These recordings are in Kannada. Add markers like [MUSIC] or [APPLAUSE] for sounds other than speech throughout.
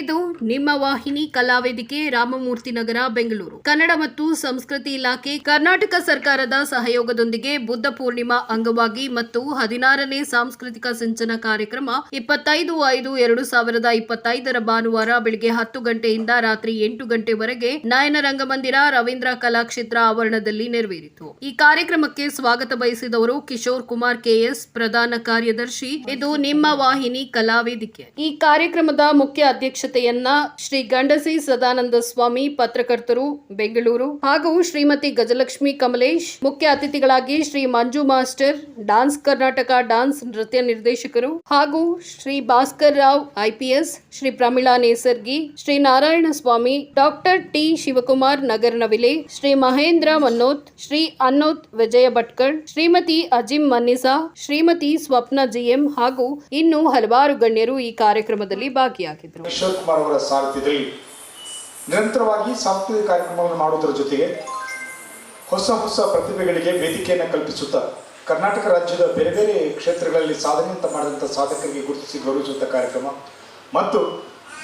ಇದು ನಿಮ್ಮ ವಾಹಿನಿ ಕಲಾವೇದಿಕೆ ರಾಮಮೂರ್ತಿ ನಗರ, ಬೆಂಗಳೂರು. ಕನ್ನಡ ಮತ್ತು ಸಂಸ್ಕೃತಿ ಇಲಾಖೆ ಕರ್ನಾಟಕ ಸರ್ಕಾರದ ಸಹಯೋಗದೊಂದಿಗೆ ಬುದ್ಧ ಪೂರ್ಣಿಮಾ ಅಂಗವಾಗಿ ಮತ್ತು ಹದಿನಾರನೇ ಸಾಂಸ್ಕೃತಿಕ ಸಿಂಚನ ಕಾರ್ಯಕ್ರಮ ಇಪ್ಪತ್ತೈದು ಐದು ಎರಡು ಸಾವಿರದ ಇಪ್ಪತ್ತೈದರ ಭಾನುವಾರ ಬೆಳಗ್ಗೆ ಹತ್ತು ಗಂಟೆಯಿಂದ ರಾತ್ರಿ ಎಂಟು ಗಂಟೆವರೆಗೆ ನಯನ ರಂಗಮಂದಿರ ರವೀಂದ್ರ ಕಲಾಕ್ಷೇತ್ರ ಆವರಣದಲ್ಲಿ ನೆರವೇರಿತು. ಈ ಕಾರ್ಯಕ್ರಮಕ್ಕೆ ಸ್ವಾಗತ ಬಯಸಿದವರು ಕಿಶೋರ್ ಕುಮಾರ್ ಕೆಎಸ್, ಪ್ರಧಾನ ಕಾರ್ಯದರ್ಶಿ. ಇದು ನಿಮ್ಮ ವಾಹಿನಿ ಕಲಾವೇದಿಕೆ. ಈ ಕಾರ್ಯಕ್ರಮದ ಮುಖ್ಯ ಅಧ್ಯಕ್ಷತೆಯನ್ನ ಶ್ರೀ ಗಂಡಸಿ ಸದಾನಂದ ಸ್ವಾಮಿ ಪತ್ರಕರ್ತರು, ಬೆಂಗಳೂರು ಹಾಗೂ ಶ್ರೀಮತಿ ಗಜಲಕ್ಷ್ಮಿ ಕಮಲೇಶ್, ಮುಖ್ಯ ಅತಿಥಿಗಳಾಗಿ Shri Manju master, dance Karnataka dance ನೃತ್ಯ ನಿರ್ದೇಶಕರು ಹಾಗೂ Shri Bhaskar Rao IPS Shri Pramila Nesargi, Shri Narayana Swamy, doctor T Shivakumar ನಗರ ನವಿಲೆ ಶ್ರೀ ಮಹೇಂದ್ರ ಮನ್ನೋತ್ ಶ್ರೀ ಅನ್ನೋತ್ ವಿಜಯ ಭಟ್ಕಳ್, ಶ್ರೀಮತಿ ಅಜಿಮ್ ಮನ್ನಿಸಾ, ಶ್ರೀಮತಿ ಸ್ವಪ್ನ ಜಿಎಂ ಹಾಗೂ ಇನ್ನು ಹಲವಾರು ಗಣ್ಯರು ಈ ಕಾರ್ಯಕ್ರಮದಲ್ಲಿ ಭಾಗಿಯಾಗಿದ್ದರು. ಕಿಶೋರ್ ಕುಮಾರ್ ಅವರ ಸಾರಥ್ಯದಲ್ಲಿ ನಿರಂತರವಾಗಿ ಸಾಂಸ್ಕೃತಿಕ ಕಾರ್ಯಕ್ರಮಗಳನ್ನು ಮಾಡುವುದರ ಜೊತೆಗೆ ಹೊಸ ಹೊಸ ಪ್ರತಿಭೆಗಳಿಗೆ ವೇದಿಕೆಯನ್ನು ಕಲ್ಪಿಸುತ್ತಾ ಕರ್ನಾಟಕ ರಾಜ್ಯದ ಬೇರೆ ಬೇರೆ ಕ್ಷೇತ್ರಗಳಲ್ಲಿ ಸಾಧನೆಯಂತ ಮಾಡಿದಂಥ ಸಾಧಕರಿಗೆ ಗುರುತಿಸಿ ಗೌರವಿಸುವಂಥ ಕಾರ್ಯಕ್ರಮ. ಮತ್ತು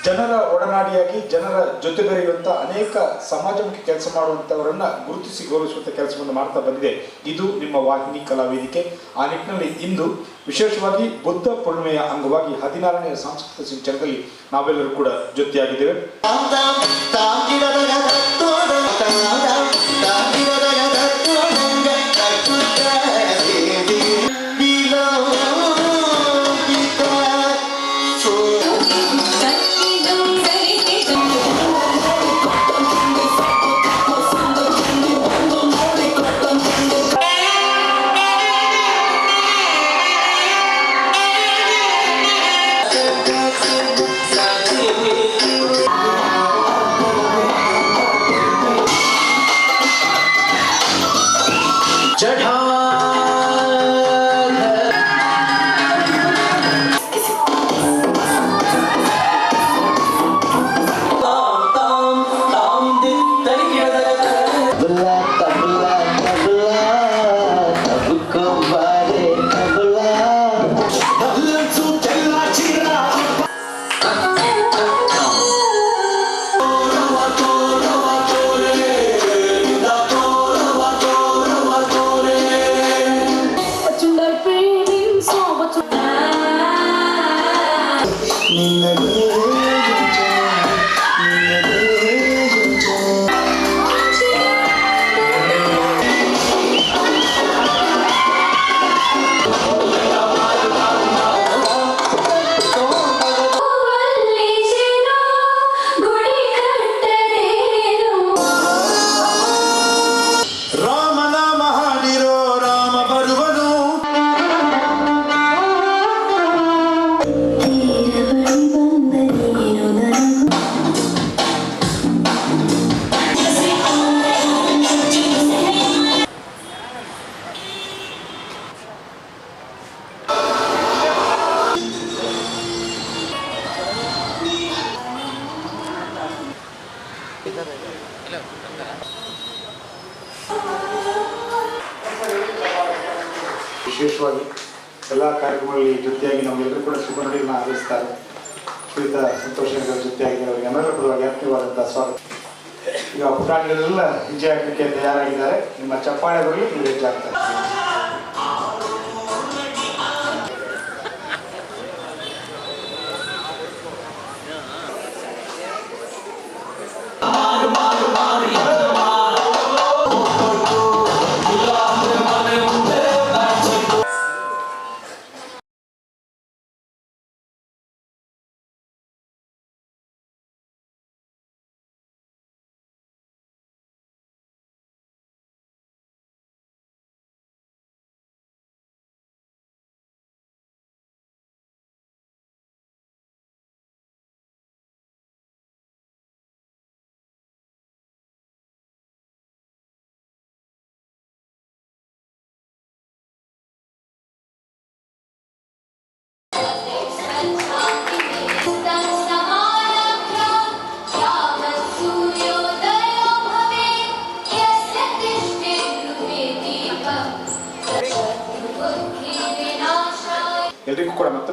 ಜನರ ಒಡನಾಡಿಯಾಗಿ ಜನರ ಜೊತೆ ಬೆರೆಯುವಂತ ಅನೇಕ ಸಮಾಜಮುಖಿ ಕೆಲಸ ಮಾಡುವಂತವರನ್ನ ಗುರುತಿಸಿ ಗೌರವಿಸುವಂಥ ಕೆಲಸವನ್ನು ಮಾಡ್ತಾ ಬಂದಿದೆ. ಇದು ನಿಮ್ಮ ವಾಹಿನಿ ಕಲಾ ವೇದಿಕೆ. ಆ ನಿಟ್ಟಿನಲ್ಲಿ ಇಂದು ವಿಶೇಷವಾಗಿ ಬುದ್ಧ ಪೂರ್ಣಿಮೆಯ ಅಂಗವಾಗಿ ಹದಿನಾರನೇ ಸಾಂಸ್ಕೃತಿಕ ಸಿಂಚನದಲ್ಲಿ ನಾವೆಲ್ಲರೂ ಕೂಡ ಜೊತೆಯಾಗಿದ್ದೇವೆ. ವಿಶೇಷವಾಗಿ ಎಲ್ಲ ಕಾರ್ಯಕ್ರಮಗಳಲ್ಲಿ ಜೊತೆಯಾಗಿ ನಮ್ಮೆಲ್ಲರೂ ಕೂಡ ಶುಭ ನಡೆಯನ್ನು ಆಚರಿಸ್ತಾರೆ ಕುರಿತ ಸಂತೋಷ್ ಜೊತೆಯಾಗಿ ಅವರಿಗೆ ಎಲ್ಲರೂ ಪರವಾಗಿ ಆತ್ಮೀಯವಾದಂತಹ ಸ್ವಾಗತ. ಈಗ ಪುಟಾಣಿಗಳೆಲ್ಲ ಹೆಜ್ಜೆ ಹಾಕಲಿಕ್ಕೆ ತಯಾರಾಗಿದ್ದಾರೆ. ನಿಮ್ಮ ಚಪ್ಪಾಳೆ ಬರಲಿ ನೀವು ಹೆಜ್ಜೆ ಹಾಕ್ತಾರೆ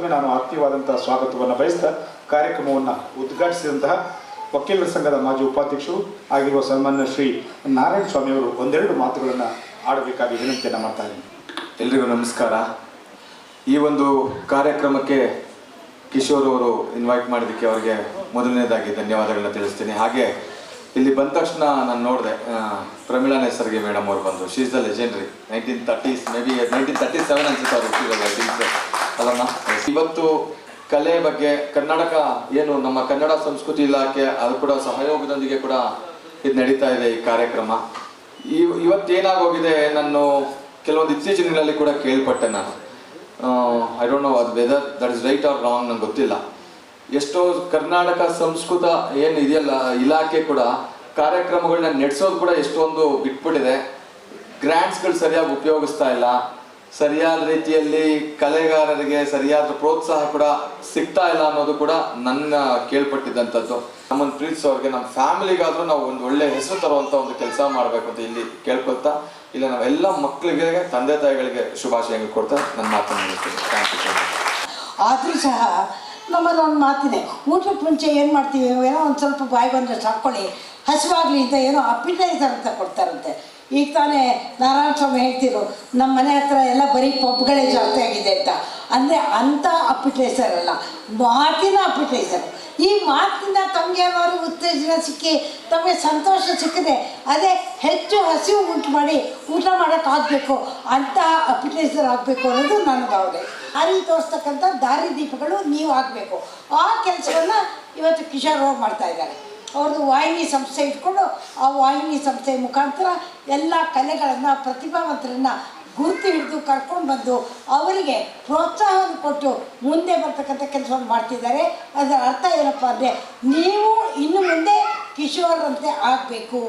ಮತ್ತೊಮ್ಮೆ ನಾನು ಆತ್ಮೀಯವಾದಂತಹ ಸ್ವಾಗತವನ್ನು ಬಯಸ್ತಾ ಕಾರ್ಯಕ್ರಮವನ್ನು ಉದ್ಘಾಟಿಸಿದಂತಹ ವಕೀಲರ ಸಂಘದ ಮಾಜಿ ಉಪಾಧ್ಯಕ್ಷರು ಆಗಿರುವ ಸನ್ಮಾನ್ಯ ಶ್ರೀ ನಾರಾಯಣ ಸ್ವಾಮಿಯವರು ಒಂದೆರಡು ಮಾತುಗಳನ್ನು ಆಡಬೇಕಾಗಿ ವಿನಂತಿಯನ್ನು ಮಾಡ್ತಾ ಎಲ್ರಿಗೂ ನಮಸ್ಕಾರ. ಈ ಒಂದು ಕಾರ್ಯಕ್ರಮಕ್ಕೆ ಕಿಶೋರ್ ಅವರು ಇನ್ವೈಟ್ ಮಾಡಿದ್ದಕ್ಕೆ ಅವರಿಗೆ ಮೊದಲನೇದಾಗಿ ಧನ್ಯವಾದಗಳನ್ನ ತಿಳಿಸ್ತೀನಿ. ಹಾಗೆ ಇಲ್ಲಿ ಬಂದ ತಕ್ಷಣ ನಾನು ನೋಡಿದೆ ಪ್ರಮೀಳಾ ನೇಸರ್ಗೆ ಮೇಡಮ್ ಅವರು ಬಂದು she's the legendary nineteen thirties maybe nineteen thirty seven ಅನ್ಸುತ್ತೆ ಅವರು ಅಲ್ಲಮ್ಮ? ಇವತ್ತು ಕಲೆ ಬಗ್ಗೆ ಕರ್ನಾಟಕ ಏನು, ನಮ್ಮ ಕನ್ನಡ ಸಂಸ್ಕೃತಿ ಇಲಾಖೆ ಅದು ಕೂಡ ಸಹಯೋಗದೊಂದಿಗೆ ಕೂಡ ಇದು ನಡೀತಾ ಇದೆ ಈ ಕಾರ್ಯಕ್ರಮ. ಇವ್ ಇವತ್ತೇನಾಗೋಗಿದೆ ನಾನು ಕೆಲವೊಂದು ಇತ್ತೀಚಿನ ದಿನಗಳಲ್ಲಿ ಕೂಡ ಕೇಳ್ಪಟ್ಟೆ ನಾನು. ಐ ಡೋಂಟ್ ನೋ ಅದು whether that is right or wrong ನಂಗೆ ಗೊತ್ತಿಲ್ಲ. ಎಷ್ಟೋ ಕರ್ನಾಟಕ ಸಂಸ್ಕೃತ ಏನು ಇದೆಯಲ್ಲ, ಇಲಾಖೆ ಕೂಡ ಕಾರ್ಯಕ್ರಮಗಳನ್ನ ನಡೆಸೋದು ಕೂಡ ಎಷ್ಟೊಂದು ಬಿಟ್ಬಿಟ್ಟಿದೆ. ಗ್ರ್ಯಾಂಟ್ಸ್ಗಳು ಸರಿಯಾಗಿ ಉಪಯೋಗಿಸ್ತಾ ಇಲ್ಲ. ಸರಿಯಾದ ರೀತಿಯಲ್ಲಿ ಕಲೆಗಾರರಿಗೆ ಸರಿಯಾದ ಪ್ರೋತ್ಸಾಹ ಕೂಡ ಸಿಗ್ತಾ ಇಲ್ಲ ಅನ್ನೋದು ಕೂಡ ನನ್ನ ಕೇಳ್ಪಟ್ಟಿದ್ದಂಥದ್ದು. ನಮ್ಮನ್ನು ಪ್ರೀತಿಸೋರಿಗೆ ನಮ್ಮ ಫ್ಯಾಮಿಲಿಗಾದರೂ ನಾವು ಒಂದು ಒಳ್ಳೆ ಹೆಸರು ತರುವಂಥ ಒಂದು ಕೆಲಸ ಮಾಡಬೇಕು ಅಂತ ಇಲ್ಲಿ ಕೇಳ್ಕೊಳ್ತಾ, ಇಲ್ಲ ನಾವೆಲ್ಲ ಮಕ್ಕಳಿಗೆ ತಂದೆ ತಾಯಿಗಳಿಗೆ ಶುಭಾಶಯಗಳು ಕೊಡ್ತಾ ನನ್ನ ಮಾತನ್ನು ಥ್ಯಾಂಕ್ ಯು ಆದರೂ ಸಹ ನಮ್ಮಲ್ಲಿ ಒಂದು ಮಾತಿದೆ. ಊಟಕ್ಕೆ ಮುಂಚೆ ಏನು ಮಾಡ್ತೀವಿ? ಏನೋ ಒಂದು ಸ್ವಲ್ಪ ಬಾಯಿ ಬಂದರೆ ಸಾಕ್ಕೊಳ್ಳಿ. ಹಸಿವಾಗಲಿ ಅಂತ ಏನೋ ಅಪ್ಪಿಟೈಸರ್ ಅಂತ ಕೊಡ್ತಾರಂತೆ. ಈಗ ತಾನೇ ನಾರಾಯಣ ಸ್ವಾಮಿ ಹೇಳ್ತಿರು ನಮ್ಮ ಮನೆ ಹತ್ರ ಎಲ್ಲ ಬರೀ ಪಬ್ಗಳೇ ಜಾಸ್ತಿ ಆಗಿದೆ ಅಂತ. ಅಂದರೆ ಅಂಥ ಅಪ್ಪಿಟೈಸರ್ ಅಲ್ಲ. ಮಾತಿನ ಅಪ್ಪಿಟೈಸರ್ ಈ ಮಾತಿನ ತಮಗೆ ಏನಾದ್ರು ಉತ್ತೇಜನ ಸಿಕ್ಕಿ, ತಮಗೆ ಸಂತೋಷ ಸಿಕ್ಕಿದೆ, ಅದೇ ಹೆಚ್ಚು ಹಸಿವು ಉಂಟು ಮಾಡಿ, ಊಟ ಮಾಡೋಕ್ಕಾಗಬೇಕು ಅಂತ ಅಪಿಟೈಸರ್ ಆಗಬೇಕು ಅನ್ನೋದು ನನ್ನ ಭಾವನೆ. ಅಲ್ಲಿ ತೋರಿಸ್ತಕ್ಕಂಥ ದಾರಿ ದೀಪಗಳು ನೀವು ಆಗಬೇಕು ಆ ಕೆಲಸವನ್ನು ಇವತ್ತು ಕಿಶೋರ್ ಅವ್ರು ಮಾಡ್ತಾ ಇದ್ದಾರೆ. ಅವ್ರದ್ದು ವಾಹಿನಿ ಸಂಸ್ಥೆ ಇಟ್ಕೊಂಡು, ಆ ವಾಹಿನಿ ಸಂಸ್ಥೆ ಮುಖಾಂತರ ಎಲ್ಲ ಕಲೆಗಳನ್ನು, ಪ್ರತಿಭಾವಂತರನ್ನು ಗುರುತು ಹಿಡಿದು ಕರ್ಕೊಂಡು ಬಂದು ಅವರಿಗೆ ಪ್ರೋತ್ಸಾಹವನ್ನು ಕೊಟ್ಟು ಮುಂದೆ ಬರ್ತಕ್ಕಂಥ ಕೆಲಸವನ್ನು ಮಾಡ್ತಿದ್ದಾರೆ. ಅದರ ಅರ್ಥ ಏನಪ್ಪ ಅಂದರೆ ನೀವು ಇನ್ನು ಮುಂದೆ ಕಿಶೋರ್ ಅಂತೆ ಆಗಬೇಕು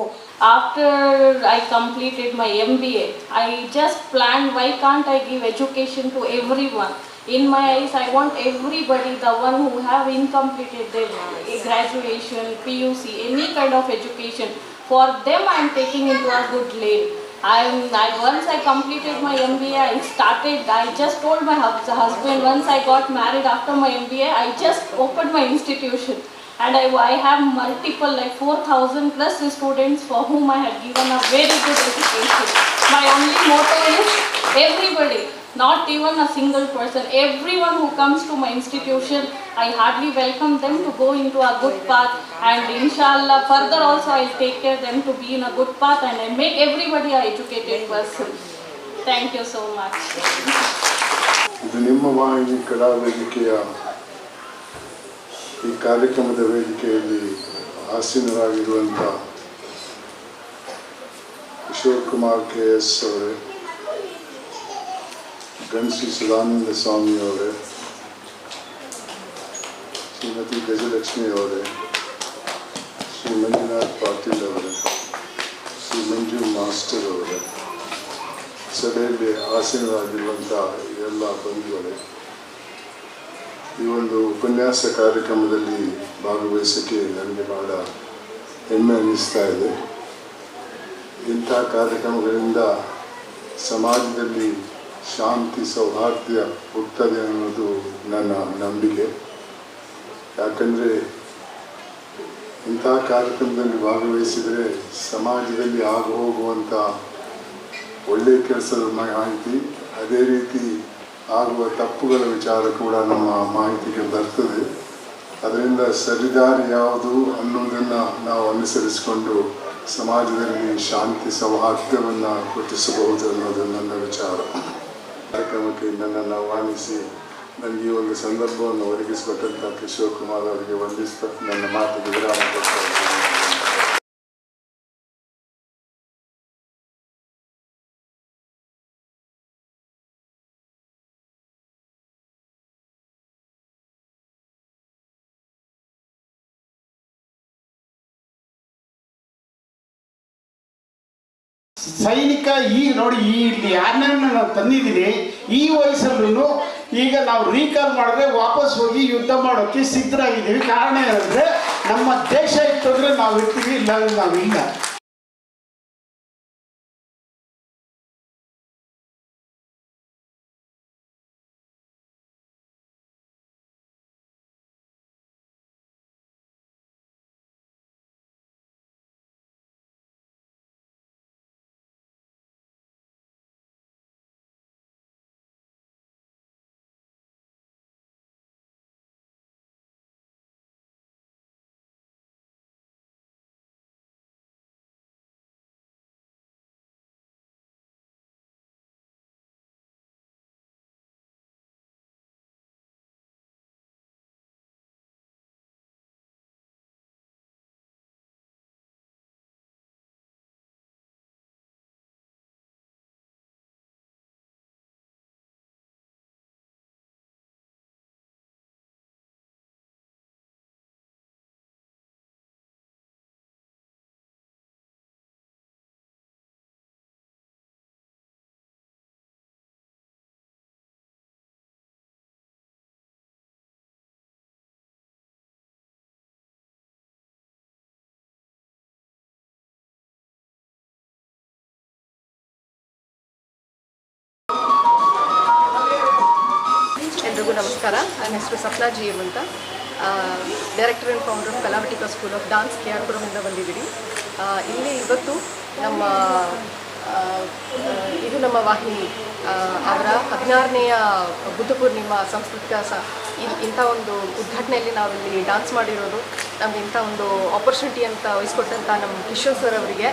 a I just plan why can't I planned why to every one in my eyes In my eyes, I the one the have who have incompleted their you graduation, PUC, any kind of education, for them I taking in to a good lane. I am, I, once I completed my MBA, I started, I just told my hus- husband, once I got married after my MBA, I just opened my institution. And I, I have multiple, like 4,000 plus students for whom I have given a very good education. My only motto is everybody, not even a single person, everyone who comes to my institution, I hardly welcome them to go into a good path. And inshallah, further also I'll take care them to be in a good path and I make everybody a educated person. Thank you so much. ಇದು ನಿಮ್ಮ ವಾಹಿನಿ ಈ ಕಾರ್ಯಕ್ರಮದ ವೇದಿಕೆಯಲ್ಲಿ ಆಸೀನರಾಗಿರುವಂಥ ಕಿಶೋರ್ ಕುಮಾರ್ ಕೆ ಎಸ್ ಅವರೇ ಗಣಶ್ರೀ ಸದಾನಂದ ಸ್ವಾಮಿ ಅವರೇ, ಶ್ರೀಮತಿ ಗಜಲಕ್ಷ್ಮಿ ಅವರೇ, ಶ್ರೀ ಮಂಜುನಾಥ್ ಪಾಟೀಲ್ ಅವರೇ, ಶ್ರೀ ಮಂಜು ಮಾಸ್ಟರ್ ಅವರೇ, ಸಭೆಯಲ್ಲಿ ಆಸೀನರಾಗಿರುವಂಥ ಎಲ್ಲ ಬಂಧುಗಳೇ, ಈ ಒಂದು ಉಪನ್ಯಾಸ ಕಾರ್ಯಕ್ರಮದಲ್ಲಿ ಭಾಗವಹಿಸೋಕ್ಕೆ ನನಗೆ ಬಹಳ ಹೆಮ್ಮೆ ಅನ್ನಿಸ್ತಾ ಇದೆ. ಇಂಥ ಕಾರ್ಯಕ್ರಮಗಳಿಂದ ಸಮಾಜದಲ್ಲಿ ಶಾಂತಿ ಸೌಹಾರ್ದ ಹುಟ್ಟದೆ ಅನ್ನೋದು ನನ್ನ ನಂಬಿಕೆ. ಯಾಕಂದರೆ ಇಂಥ ಕಾರ್ಯಕ್ರಮದಲ್ಲಿ ಭಾಗವಹಿಸಿದರೆ ಸಮಾಜದಲ್ಲಿ ಆಗ ಹೋಗುವಂಥ ಒಳ್ಳೆಯ ಕೆಲಸದ ಮಾಹಿತಿ, ಅದೇ ರೀತಿ ಆಗುವ ತಪ್ಪುಗಳ ವಿಚಾರ ಕೂಡ ನಮ್ಮ ಮಾಹಿತಿಗೆ ಬರ್ತದೆ. ಅದರಿಂದ ಸರಿದಾರಿ ಯಾವುದು ಅನ್ನೋದನ್ನು ನಾವು ಅನುಸರಿಸಿಕೊಂಡು ಸಮಾಜದಲ್ಲಿ ಶಾಂತಿ ಸೌಹಾರ್ದವನ್ನು ಕೃತಿಸಬಹುದು ಅನ್ನೋದು ನನ್ನ ವಿಚಾರ. ಕಾರ್ಯಕ್ರಮಕ್ಕೆ ನನ್ನನ್ನು ಆಹ್ವಾನಿಸಿ ನನಗೆ ಈ ಒಂದು ಸಂದರ್ಭವನ್ನು ಒದಗಿಸಿಕೊಟ್ಟಂಥ ಕಿಶೋರ್ ಕುಮಾರ್ ಅವರಿಗೆ ವಂದಿಸ್ತಾ ನನ್ನ ಮಾತಿಗೆ ವಿರಾಮ ಕೊಡ್ತಾ ಇದ್ದೀನಿ. ಸೈನಿಕ ಈಗ ನೋಡಿ, ಈ ಇಲ್ಲಿ ಯಾರನ್ನ ನಾವು ತಂದಿದ್ದೀವಿ ಈ ವಯಸ್ಸಲ್ಲೂ ಈಗ ನಾವು ರೀಕಾಲ್ ಮಾಡಿದ್ರೆ ವಾಪಸ್ ಹೋಗಿ ಯುದ್ಧ ಮಾಡೋಕ್ಕೆ ಸಿದ್ಧರಾಗಿದ್ದೀವಿ. ಕಾರಣ ಏನಂದ್ರೆ, ನಮ್ಮ ದೇಶ ಇತ್ತು ಅಂದ್ರೆ ನಾವು ಇರ್ತೀವಿ ಇಲ್ಲ ನಾವು ಇಲ್ಲ ನಮಸ್ಕಾರ. ನನ್ನ ಹೆಸರು ಸಪ್ನಾ ಜಿ ಎಂ ಅಂತ director and founder of Kalavatika school of dance K R ಪುರಮಿಂದ ಬಂದಿದ್ದೀವಿ ಇಲ್ಲಿ ಇವತ್ತು ನಮ್ಮ ಇದು ನಮ್ಮ ವಾಹಿನಿ ಅವರ ಹದಿನಾರನೆಯ ಬುದ್ಧ ಪೂರ್ಣಿಮಾ ಸಾಂಸ್ಕೃತಿಕ ಇಂಥ ಒಂದು ಉದ್ಘಾಟನೆಯಲ್ಲಿ ನಾವಿಲ್ಲಿ ಡಾನ್ಸ್ ಮಾಡಿರೋದು. ನಮ್ಗೆ ಇಂಥ ಒಂದು ಆಪರ್ಚುನಿಟಿ ಅಂತ ವಹಿಸ್ಕೊಟ್ಟಂಥ ನಮ್ಮ ಕಿಶೋರ್ ಸರ್ ಅವರಿಗೆ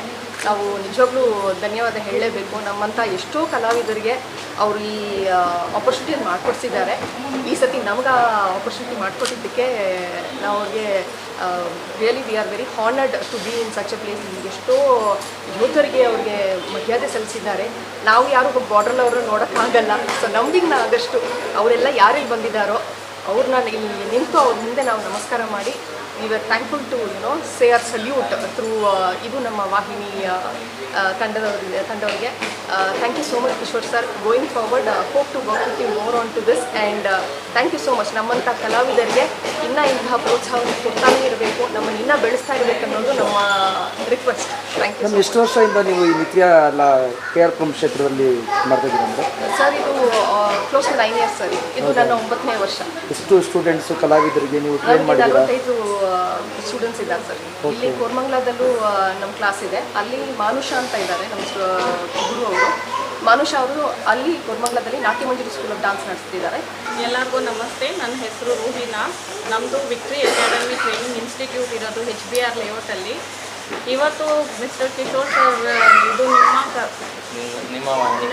ನಾವು ನಿಜವಾಗ್ಲೂ ಧನ್ಯವಾದ ಹೇಳಲೇಬೇಕು. ನಮ್ಮಂಥ ಎಷ್ಟೋ ಕಲಾವಿದರಿಗೆ ಅವರು ಈ ಆಪರ್ಚುನಿಟಿಯನ್ನು ಮಾಡಿಕೊಡ್ಸಿದ್ದಾರೆ. ಈ ಸತಿ ನಮ್ಗೆ ಆ ಆಪರ್ಚುನಿಟಿ ಮಾಡಿಕೊಟ್ಟಿದ್ದಕ್ಕೆ ನಾವು ಅವ್ರಿಗೆ really we are very honoured to be in such a place ಎಷ್ಟೋ ಯೋಧರಿಗೆ ಅವ್ರಿಗೆ ಮರ್ಯಾದೆ ಸಲ್ಲಿಸಿದ್ದಾರೆ. ನಾವು ಯಾರು ಅವರು ನೋಡೋಕ್ಕಾಗಲ್ಲ ಸೊ ನಮ್ಗೆ ಆದಷ್ಟು ಅವರೆಲ್ಲ ಯಾರಿಗೆ ಬಂದಿದ್ದಾರೋ ಅವ್ರನ್ನ ಇಲ್ಲಿ ನಿಂತು ಅವ್ರ ಮುಂದೆ ನಾವು ನಮಸ್ಕಾರ ಮಾಡಿ we are thankful to you know say or salute through ಇದು ನಮ್ಮ ವಾಹಿನಿ ತಂಡದವರಿಗೆ, ತಂಡವರಿಗೆ. Thank you so much Kishore sir going forward hope to work with you more on to this and thank you so much ನಮ್ಮಂಥ ಕಲಾವಿದರಿಗೆ ಇನ್ನೂ ಇಂತಹ ಪ್ರೋತ್ಸಾಹವನ್ನು ಕೊಡ್ತಾನೇ ಇರಬೇಕು, ನಮ್ಮನ್ನು ಇನ್ನೂ ಬೆಳೆಸ್ತಾ ಇರಬೇಕನ್ನೋದು ನಮ್ಮ ರಿಕ್ವೆಸ್ಟ್ ಮ್ಯಾಮ್ ಎಷ್ಟು ವರ್ಷದಿಂದ ನೀವು ಈ ನಿತ್ಯ ಅಲ್ಲ ಕೆ ಆರ್ ಕೋಮ್ ಕ್ಷೇತ್ರದಲ್ಲಿ ಮಾಡ್ತಾ ಇದ್ದೀರಾ ಅಂದರೆ ಸರ್ ಇದು close to nine years sir ಇದು ನನ್ನ ಒಂಬತ್ತನೇ ವರ್ಷ. ಎಷ್ಟು ಸ್ಟೂಡೆಂಟ್ಸ್ ಕಲಾವಿದರಿಗೆ ನೀವು ಟ್ರೈನ್ ಮಾಡಿದ್ದೀರಾ? ನಲವತ್ತೈದು ಸ್ಟೂಡೆಂಟ್ಸ್ ಇದ್ದಾರೆ ಸರ್ ಇಲ್ಲಿ ಕೋರ್ಮಂಗ್ಲದಲ್ಲೂ ನಮ್ಮ ಕ್ಲಾಸ್ ಇದೆ. ಅಲ್ಲಿ ಮಾನುಷ ಅಂತ ಇದ್ದಾರೆ ನಮ್ಮ ಗುರು ಅವರು. ಮಾನುಷ ಅವರು ಅಲ್ಲಿ ಕೋರ್ಮಂಗ್ಲದಲ್ಲಿ Natya Manjuri school of dance ನಡೆಸ್ತಿದ್ದಾರೆ. ಎಲ್ಲರಿಗೂ ನಮಸ್ತೆ. ನನ್ನ ಹೆಸರು ರೂಹಿನಾ. ನಮ್ಮದು ವಿಕ್ಟ್ರಿ ಅಕಾಡೆಮಿ ಟ್ರೈನಿಂಗ್ ಇನ್ಸ್ಟಿಟ್ಯೂಟ್ ಇರೋದು ಹೆಚ್ ಬಿ ಆರ್ ಲೇಔಟಲ್ಲಿ ಇವತ್ತು ಮಿಸ್ಟರ್ ಕಿಶೋರ್ ಸರ್ ಇದು ನಿಮ್ಮ ಕ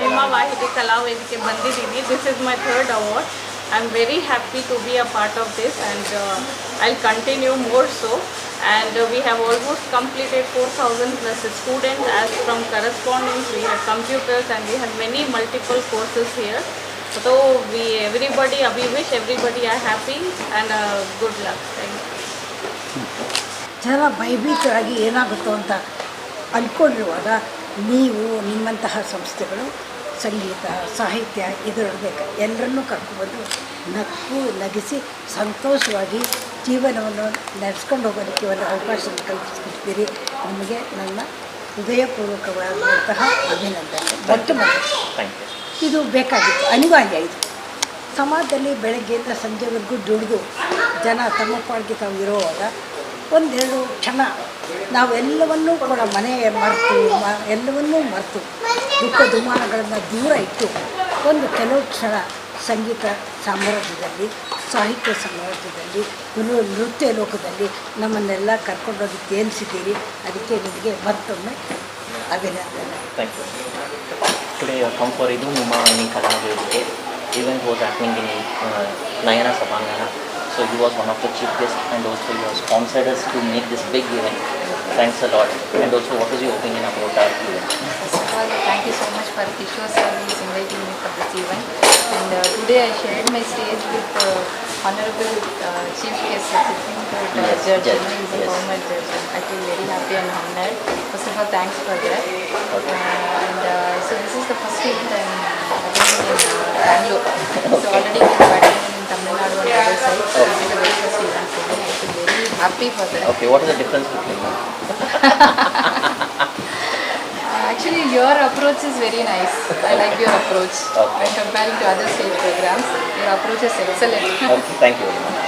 ನಿಮ್ಮ ವಾಹಿನಿ ಕಲಾವೇದಿಕೆ ಬಂದಿದ್ದೀನಿ this is my third award I am very happy to be a part of this and I continue more so and uh, we have almost completed 4000 plus students as from correspondence we have computers and we have many multiple courses here so we everybody uh, we wish everybody are happy and uh, good luck thank you ಜನ ಭಯಭೀತರಾಗಿ ಏನಾಗುತ್ತೋ ಅಂತ ಅಂದ್ಕೊಂಡಿರುವಾಗ ನೀವು ನಿಮ್ಮಂತಹ ಸಂಸ್ಥೆಗಳು ಸಂಗೀತ ಸಾಹಿತ್ಯ ಇದರಬೇಕು ಎಲ್ಲರನ್ನೂ ಕರ್ಕೊಬಂದು ನಕ್ಕು ನಗಿಸಿ ಸಂತೋಷವಾಗಿ ಜೀವನವನ್ನು ನಡೆಸ್ಕೊಂಡು ಹೋಗೋದಕ್ಕೆ ಒಂದು ಅವಕಾಶ ಕಲ್ಪಿಸ್ಕೊಡ್ತೀರಿ. ನಿಮಗೆ ನನ್ನ ಹೃದಯಪೂರ್ವಕವಾದಂತಹ ಅಭಿನಂದನೆ ಮೊಟ್ಟ ಮೊದಲು ಇದು ಬೇಕಾಗಿತ್ತು. ಅನಿವಾರ್ಯ ಇದು. ಸಮಾಜದಲ್ಲಿ ಬೆಳಗ್ಗೆಯಿಂದ ಸಂಜೆವರೆಗೂ ದುಡಿದು ಜನ ತಮ್ಮ ಪಾಡಿಗೆ ತಾವು ಇರುವಾಗ ಒಂದೆರಡು ಕ್ಷಣ ನಾವೆಲ್ಲವನ್ನೂ ಕೂಡ ಮನೆ ಮರೆತು, ಮ, ಎಲ್ಲವನ್ನೂ ಮರೆತು, ದುಃಖ ದುಮಾನಗಳನ್ನು ದೂರ ಇಟ್ಟು ಒಂದು ಕೆಲವು ಕ್ಷಣ ಸಂಗೀತ ಸಾಮ್ರಾಜ್ಯದಲ್ಲಿ, ಸಾಹಿತ್ಯ ಸಾಮ್ರಾಜ್ಯದಲ್ಲಿ ನೃತ್ಯ ಲೋಕದಲ್ಲಿ ನಮ್ಮನ್ನೆಲ್ಲ ಕರ್ಕೊಂಡೋಗಿ ತೇಲಿಸಿದ್ದೀರಿ ಅದಕ್ಕೆ ನಿಮಗೆ ಮತ್ತೊಮ್ಮೆ ಅಭಿನಂದನೆ thank you Muma Vani Kala Vedike. Event was happening in Nayana Sabangana. So he was one of the chief guests and also he has sponsored us to make this big event. Thanks a lot. And also what is your opinion about our event? First of all, thank you so much for Kishore sir who is inviting me for this event. And uh, today I shared my stage with uh, Honorable uh, Chief Guest Supreme Court uh, Yes, Judge, he is a yes. former judge. And I feel very happy and honored. First of all, thanks for that. Uh, and uh, so this is the first event I'm attending in uh, Bangalore. [LAUGHS] So already we have attended in Tamil Nadu and other sites. So this the very first event for me. I feel very happy for that. Okay, what is the difference between them? [LAUGHS] Actually, your approach is very nice. I like your approach. Okay. When comparing to other stage programs, your approach is excellent. Okay, thank you very much.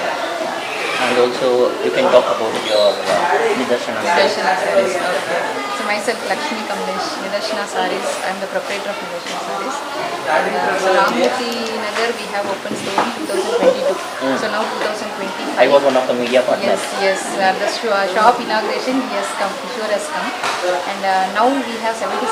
And also you can talk about your uh. Nidarshana Sarees. Okay. Myself, Lakshmi Kamlesh, Nidarshana Sarees. I am the proprietor of Nidarshana Sarees. And uh, so Ramurthy Nagar, we have opened store in 2022. So now 2025. I was one of the media partners. Yes, yes. Uh, the sh- shop inauguration, he has come, Kishore has come. And uh, now we have 77,000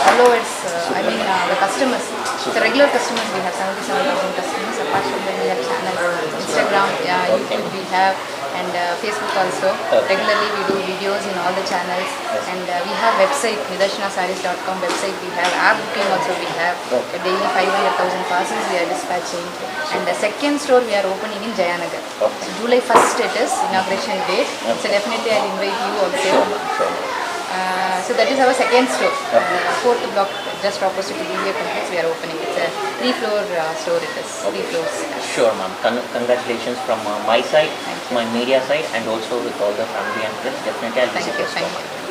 followers, uh, I mean uh, the customers. So regular customers, we have 77,000 customers. Apart from that, we have channels, Instagram, yeah, YouTube we have, and uh, Facebook also. Okay. Regularly we do videos in all the channels. And uh, we have website, nidashanasarees.com website. We have app booking also we have. Okay. Daily 500,000 parcels we are dispatching. And the second store we are opening in Jayanagar. Okay. So July 1st it is inauguration date. So Okay. definitely I'll invite you also. Sure, sure. Uh, so that is our second store. Uh, fourth block just opposite to BBA complex we are opening. It's a three floor uh, store it is. Three floors. Sure, ma'am. Con- congratulations from uh, my side, my media side, and also with all the family and friends. Definitely, I'll Thank visit thank store. you.